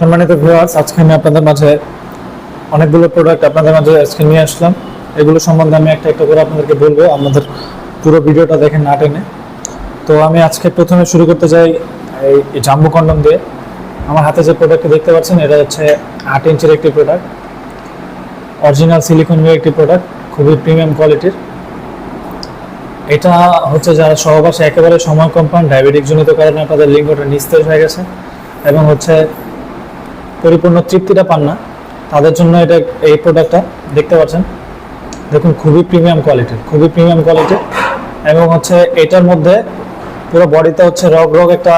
সম্মানিত ভিউয়ার্স আজকে আমি আপনাদের মাঝে অনেকগুলো প্রোডাক্ট আপনাদের মাঝে আজকে নিয়ে আসলাম। এগুলো সম্বন্ধে আমি একটা একটা করে আপনাদেরকে বলব, আমাদের পুরো ভিডিওটা দেখেন না টেনে। তো আমি আজকে প্রথমে শুরু করতে চাই এই জাম্বু কন্ডম দিয়ে। আমার হাতে যে প্রোডাক্টটি দেখতে পাচ্ছেন, এটা হচ্ছে আট ইঞ্চের একটি প্রোডাক্ট অরিজিনাল সিলিকন একটি প্রোডাক্ট খুবই প্রিমিয়াম কোয়ালিটির এটা হচ্ছে যারা সহবাসে একেবারে সময় কম পান ডায়াবেটিক জনিত কারণে আপনাদের লিঙ্গটা নিস্তেজ হয়ে গেছে। এবং হচ্ছে পরিপূর্ণ তৃপ্তিটা পান না। তাদের জন্য এটা এই প্রোডাক্টটা দেখতে পাচ্ছেন। দেখুন, খুবই প্রিমিয়াম কোয়ালিটির খুবই প্রিমিয়াম কোয়ালিটির এবং হচ্ছে এটার মধ্যে পুরো বডিতে হচ্ছে রগ রগ একটা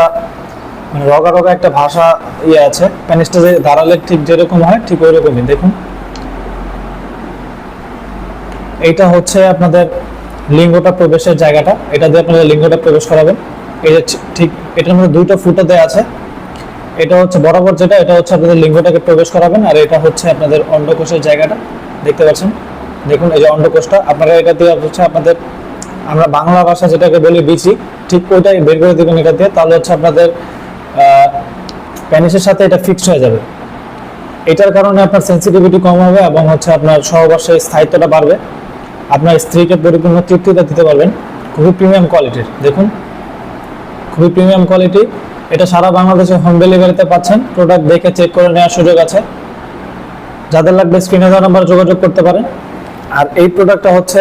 মানে রগা রগা একটা ভাষা ইয়ে আছে। প্যানিসটা যে দাঁড়ালে ঠিক যেরকম হয়, ঠিক ওই রকমই দেখুন। এইটা হচ্ছে আপনাদের লিঙ্গটা প্রবেশের জায়গাটা। এটা দিয়ে আপনাদের লিঙ্গটা প্রবেশ করাবেন। এই যে ঠিক এটার মধ্যে দুইটা ফুটো দেওয়া আছে। এটা হচ্ছে বরাবর যেটা, এটা হচ্ছে আপনাদের লিঙ্গটাকে প্রবেশ করাবেন, আর এটা হচ্ছে আপনাদের অন্ডকোষের জায়গাটা। দেখতে পাচ্ছেন? দেখুন, এই যে অন্ডকোষটা, আপনারা এটা দিয়ে হচ্ছে আপনাদের, আমরা বাংলা ভাষা যেটাকে বলি বিচি, ঠিক ওইটাই বের করে দেবেন এটা দিয়ে, তাহলে হচ্ছে আপনাদের প্যানিসের সাথে এটা ফিক্সড হয়ে যাবে। এটার কারণে আপনার সেন্সিটিভিটি কম হবে এবং হচ্ছে আপনার সহবাসের স্থায়িত্বটা বাড়বে। আপনার স্ত্রীকে পরিপূর্ণ তৃপ্তিটা দিতে পারবেন। খুবই প্রিমিয়াম কোয়ালিটির দেখুন। খুবই প্রিমিয়াম কোয়ালিটি এটা সারা বাংলাদেশে হোম ডেলিভারিতে পাচ্ছেন। প্রোডাক্ট দেখে চেক করে নেওয়ার সুযোগ আছে। যাদের লাগবে স্ক্রিনে দেওয়া নাম্বার যোগাযোগ করতে পারেন। আর এই প্রোডাক্টটা হচ্ছে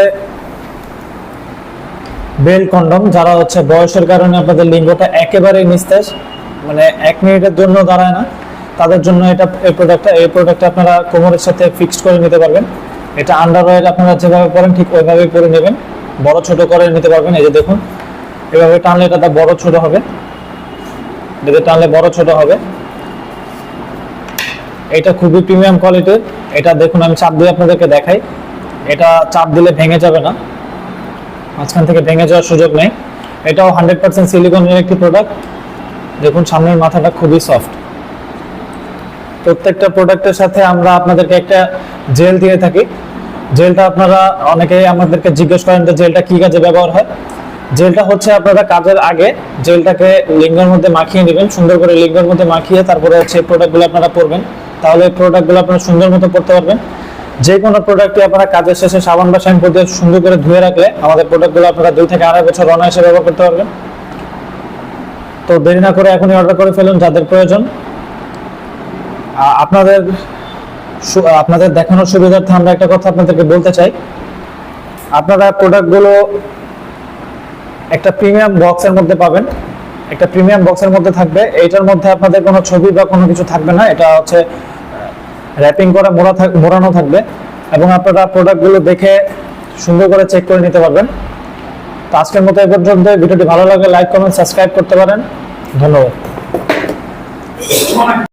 বেল কন্ডম যারা হচ্ছে বয়সের কারণে আপনাদের লিঙ্গটা একেবারেই নিস্তেজ মানে এক মিনিটের জন্য দাঁড়ায় না, তাদের জন্য এটা এই প্রোডাক্টটা এই প্রোডাক্টটা আপনারা কোমরের সাথে ফিক্সড করে নিতে পারবেন। এটা আন্ডার ওয়ার আপনারা যেভাবে পরেন, ঠিক ওইভাবেই পরে নেবেন। বড় ছোট করে নিতে পারবেন, এই যে দেখুন। এভাবে টানলে এটা বড় ছোট হবে। এদের টানলে বড় ছোট হবে। এটা খুবই প্রিমিয়াম কোয়ালিটির এটা দেখুন, আমি চাপ দিয়ে আপনাদেরকে দেখাই। এটা চাপ দিলে ভেঙে যাবে না। মাঝখান থেকে ভেঙে যাওয়ার সুযোগ নেই। এটাও হান্ড্রেড পার্সেন্ট সিলিকনের একটি প্রোডাক্ট দেখুন, সামনের মাথাটা খুবই সফট প্রত্যেকটা প্রোডাক্টের সাথে আমরা আপনাদেরকে একটা জেল দিয়ে থাকি। জেলটা আপনারা অনেকেই আমাদেরকে জিজ্ঞেস করেন যে জেলটা কি কাজে ব্যবহার হয়। জেলটা হচ্ছে আপনারা কাজের আগে জেলটাকে লিঙ্গের মধ্যে মাখিয়ে নেবেন, সুন্দর করে লিঙ্গের মধ্যে মাখিয়ে তারপরে হচ্ছে প্রোডাক্টগুলো আপনারা পরবেন। তাহলে প্রোডাক্টগুলো আপনারা সুন্দর মতো পড়তে পারবেন। যে কোনো প্রোডাক্টই আপনারা কাজের শেষে সাবান বা শ্যাম্পু দিয়ে সুন্দর করে ধুয়ে রাখলে আমাদের প্রোডাক্টগুলো আপনারা দুই থেকে আড়াই বছর অনায়াসে ব্যবহার করতে পারবেন। তো দেরি না করে এখনই অর্ডার করে ফেলুন যাদের প্রয়োজন। আপনাদের আপনাদের দেখানোর সুবিধার্থে আমরা একটা কথা আপনাদেরকে বলতে চাই। আপনারা প্রোডাক্টগুলো একটা প্রিমিয়াম বক্সের মধ্যে পাবেন। একটা প্রিমিয়াম বক্সের মধ্যে থাকবে। এইটার মধ্যে আপনাদের কোনো ছবি বা কোনো কিছু থাকবে না। এটা হচ্ছে র্যাপিং করা মোড়া মোড়ানো থাকবে। এবং আপনারা প্রোডাক্টগুলো দেখে সুন্দর করে চেক করে নিতে পারবেন। তো আজকের মতো এ পর্যন্ত। ভিডিওটি ভালো লাগলে লাইক কমেন্ট সাবস্ক্রাইব করতে পারেন। ধন্যবাদ।